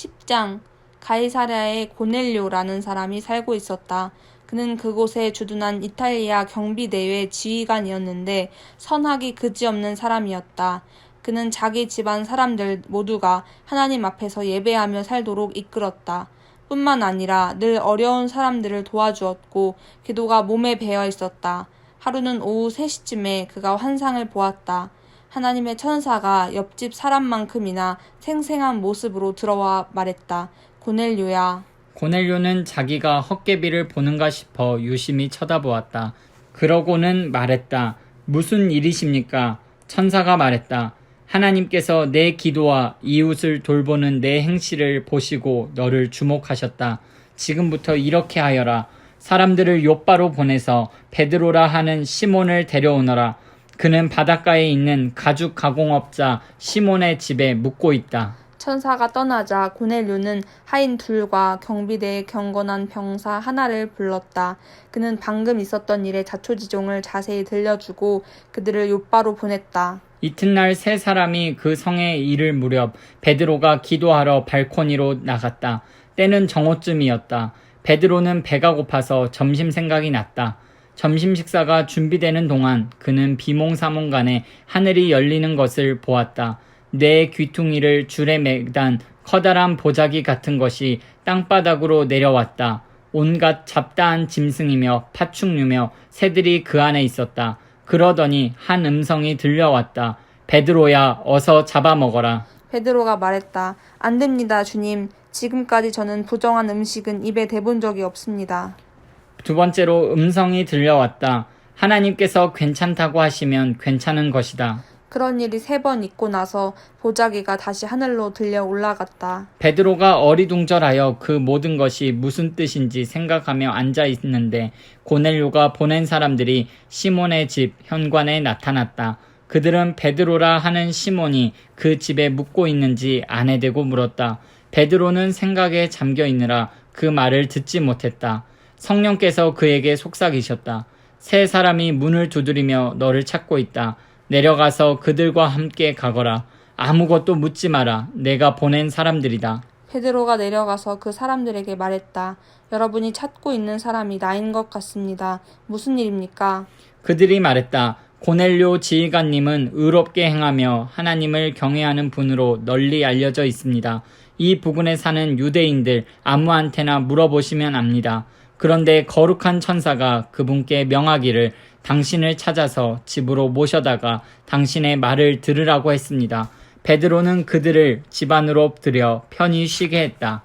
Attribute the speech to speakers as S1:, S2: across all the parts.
S1: 10장 가이사랴에 고넬료라는 사람이 살고 있었다. 그는 그곳에 주둔한 이탈리아 경비대회 지휘관이었는데 선하기 그지없는 사람이었다. 그는 자기 집안 사람들 모두가 하나님 앞에서 예배하며 살도록 이끌었다. 뿐만 아니라 늘 어려운 사람들을 도와주었고 기도가 몸에 배어 있었다. 하루는 오후 3시쯤에 그가 환상을 보았다. 하나님의 천사가 옆집 사람만큼이나 생생한 모습으로 들어와 말했다. 고넬료야.
S2: 고넬료는 자기가 헛개비를 보는가 싶어 유심히 쳐다보았다. 그러고는 말했다. 무슨 일이십니까? 천사가 말했다. 하나님께서 내 기도와 이웃을 돌보는 내 행실을 보시고 너를 주목하셨다. 지금부터 이렇게 하여라. 사람들을 요바로 보내서 베드로라 하는 시몬을 데려오너라. 그는 바닷가에 있는 가죽 가공업자 시몬의 집에 묵고 있다.
S1: 천사가 떠나자 고넬료는 하인 둘과 경비대의 경건한 병사 하나를 불렀다. 그는 방금 있었던 일의 자초지종을 자세히 들려주고 그들을 요바로 보냈다.
S2: 이튿날 세 사람이 그 성에 이를 무렵 베드로가 기도하러 발코니로 나갔다. 때는 정오쯤이었다. 베드로는 배가 고파서 점심 생각이 났다. 점심 식사가 준비되는 동안 그는 비몽사몽간에 하늘이 열리는 것을 보았다. 뇌 귀퉁이를 줄에 매단 커다란 보자기 같은 것이 땅바닥으로 내려왔다. 온갖 잡다한 짐승이며 파충류며 새들이 그 안에 있었다. 그러더니 한 음성이 들려왔다. 베드로야, 어서 잡아먹어라.
S1: 베드로가 말했다. 안 됩니다, 주님. 지금까지 저는 부정한 음식은 입에 대본 적이 없습니다.
S2: 두 번째로 음성이 들려왔다. 하나님께서 괜찮다고 하시면 괜찮은 것이다.
S1: 그런 일이 세 번 있고 나서 보자기가 다시 하늘로 들려 올라갔다.
S2: 베드로가 어리둥절하여 그 모든 것이 무슨 뜻인지 생각하며 앉아 있는데 고넬료가 보낸 사람들이 시몬의 집 현관에 나타났다. 그들은 베드로라 하는 시몬이 그 집에 묵고 있는지 아내 대고 물었다. 베드로는 생각에 잠겨 있느라 그 말을 듣지 못했다. 성령께서 그에게 속삭이셨다. 세 사람이 문을 두드리며 너를 찾고 있다. 내려가서 그들과 함께 가거라. 아무것도 묻지 마라. 내가 보낸 사람들이다.
S1: 베드로가 내려가서 그 사람들에게 말했다. 여러분이 찾고 있는 사람이 나인 것 같습니다. 무슨 일입니까?
S2: 그들이 말했다. 고넬료 지휘관님은 의롭게 행하며 하나님을 경외하는 분으로 널리 알려져 있습니다. 이 부근에 사는 유대인들 아무한테나 물어보시면 압니다. 그런데 거룩한 천사가 그분께 명하기를 당신을 찾아서 집으로 모셔다가 당신의 말을 들으라고 했습니다. 베드로는 그들을 집 안으로 들여 편히 쉬게 했다.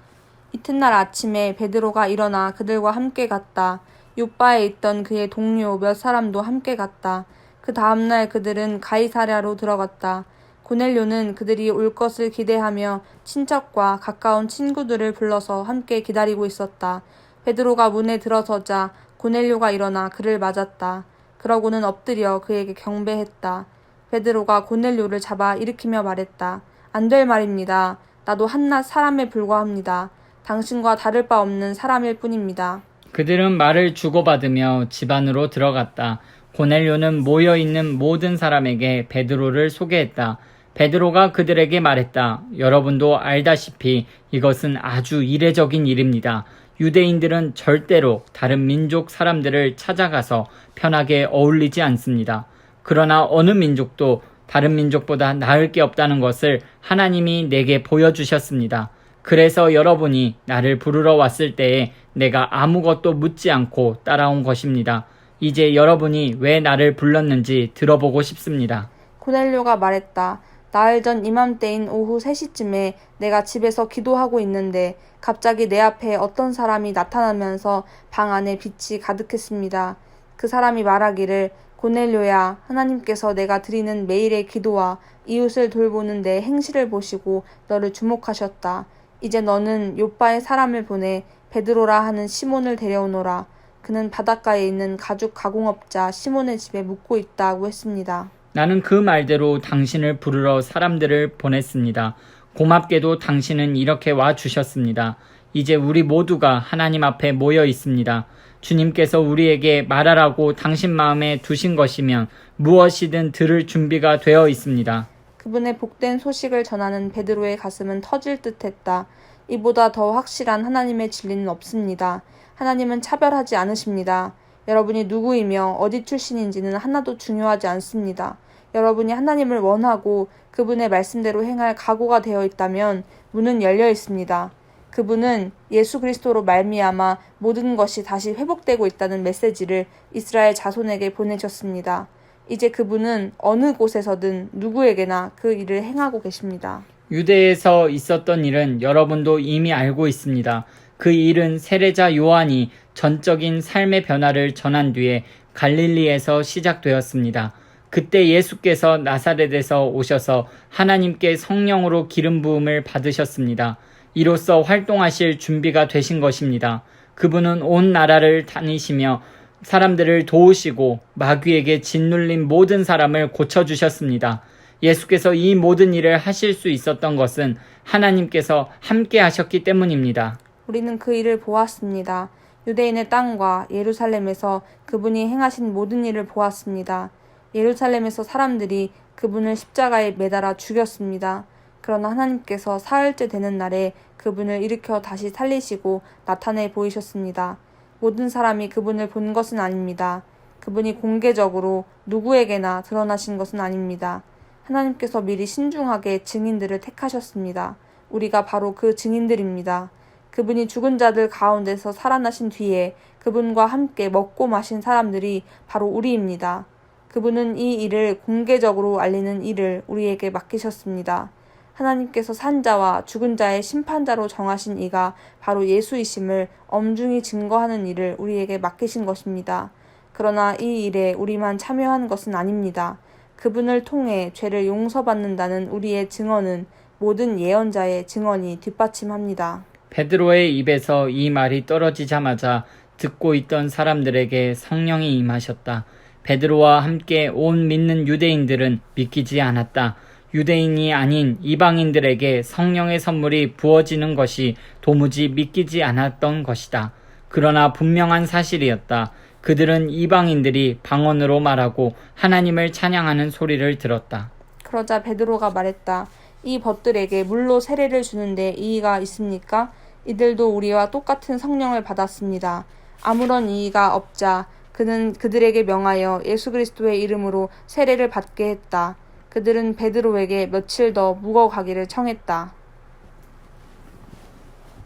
S1: 이튿날 아침에 베드로가 일어나 그들과 함께 갔다. 요바에 있던 그의 동료 몇 사람도 함께 갔다. 그 다음날 그들은 가이사랴로 들어갔다. 고넬료는 그들이 올 것을 기대하며 친척과 가까운 친구들을 불러서 함께 기다리고 있었다. 베드로가 문에 들어서자 고넬료가 일어나 그를 맞았다. 그러고는 엎드려 그에게 경배했다. 베드로가 고넬료를 잡아 일으키며 말했다. 안 될 말입니다. 나도 한낱 사람에 불과합니다. 당신과 다를 바 없는 사람일 뿐입니다.
S2: 그들은 말을 주고받으며 집 안으로 들어갔다. 고넬료는 모여 있는 모든 사람에게 베드로를 소개했다. 베드로가 그들에게 말했다. 여러분도 알다시피 이것은 아주 이례적인 일입니다. 유대인들은 절대로 다른 민족 사람들을 찾아가서 편하게 어울리지 않습니다. 그러나 어느 민족도 다른 민족보다 나을 게 없다는 것을 하나님이 내게 보여주셨습니다. 그래서 여러분이 나를 부르러 왔을 때에 내가 아무것도 묻지 않고 따라온 것입니다. 이제 여러분이 왜 나를 불렀는지 들어보고 싶습니다.
S1: 고넬료가 말했다. 나흘 전 이맘때인 오후 3시쯤에 내가 집에서 기도하고 있는데 갑자기 내 앞에 어떤 사람이 나타나면서 방 안에 빛이 가득했습니다. 그 사람이 말하기를 고넬료야 하나님께서 내가 드리는 매일의 기도와 이웃을 돌보는 내 행실을 보시고 너를 주목하셨다. 이제 너는 요바의 사람을 보내 베드로라 하는 시몬을 데려오너라. 그는 바닷가에 있는 가죽 가공업자 시몬의 집에 묵고 있다고 했습니다.
S2: 나는 그 말대로 당신을 부르러 사람들을 보냈습니다. 고맙게도 당신은 이렇게 와 주셨습니다. 이제 우리 모두가 하나님 앞에 모여 있습니다. 주님께서 우리에게 말하라고 당신 마음에 두신 것이면 무엇이든 들을 준비가 되어 있습니다.
S1: 그분의 복된 소식을 전하는 베드로의 가슴은 터질 듯했다. 이보다 더 확실한 하나님의 진리는 없습니다. 하나님은 차별하지 않으십니다. 여러분이 누구이며 어디 출신인지는 하나도 중요하지 않습니다. 여러분이 하나님을 원하고 그분의 말씀대로 행할 각오가 되어 있다면 문은 열려 있습니다. 그분은 예수 그리스도로 말미암아 모든 것이 다시 회복되고 있다는 메시지를 이스라엘 자손에게 보내셨습니다. 이제 그분은 어느 곳에서든 누구에게나 그 일을 행하고 계십니다.
S2: 유대에서 있었던 일은 여러분도 이미 알고 있습니다. 그 일은 세례자 요한이 전적인 삶의 변화를 전한 뒤에 갈릴리에서 시작되었습니다. 그때 예수께서 나사렛에서 오셔서 하나님께 성령으로 기름 부음을 받으셨습니다. 이로써 활동하실 준비가 되신 것입니다. 그분은 온 나라를 다니시며 사람들을 도우시고 마귀에게 짓눌린 모든 사람을 고쳐주셨습니다. 예수께서 이 모든 일을 하실 수 있었던 것은 하나님께서 함께 하셨기 때문입니다.
S1: 우리는 그 일을 보았습니다. 유대인의 땅과 예루살렘에서 그분이 행하신 모든 일을 보았습니다. 예루살렘에서 사람들이 그분을 십자가에 매달아 죽였습니다. 그러나 하나님께서 사흘째 되는 날에 그분을 일으켜 다시 살리시고 나타내 보이셨습니다. 모든 사람이 그분을 본 것은 아닙니다. 그분이 공개적으로 누구에게나 드러나신 것은 아닙니다. 하나님께서 미리 신중하게 증인들을 택하셨습니다. 우리가 바로 그 증인들입니다. 그분이 죽은 자들 가운데서 살아나신 뒤에 그분과 함께 먹고 마신 사람들이 바로 우리입니다. 그분은 이 일을 공개적으로 알리는 일을 우리에게 맡기셨습니다. 하나님께서 산자와 죽은 자의 심판자로 정하신 이가 바로 예수이심을 엄중히 증거하는 일을 우리에게 맡기신 것입니다. 그러나 이 일에 우리만 참여하는 것은 아닙니다. 그분을 통해 죄를 용서받는다는 우리의 증언은 모든 예언자의 증언이 뒷받침합니다.
S2: 베드로의 입에서 이 말이 떨어지자마자 듣고 있던 사람들에게 성령이 임하셨다. 베드로와 함께 온 믿는 유대인들은 믿기지 않았다. 유대인이 아닌 이방인들에게 성령의 선물이 부어지는 것이 도무지 믿기지 않았던 것이다. 그러나 분명한 사실이었다. 그들은 이방인들이 방언으로 말하고 하나님을 찬양하는 소리를 들었다.
S1: 그러자 베드로가 말했다. 이 벗들에게 물로 세례를 주는데 이의가 있습니까? 이들도 우리와 똑같은 성령을 받았습니다. 아무런 이의가 없자 그는 그들에게 명하여 예수 그리스도의 이름으로 세례를 받게 했다. 그들은 베드로에게 며칠 더 묵어 가기를 청했다.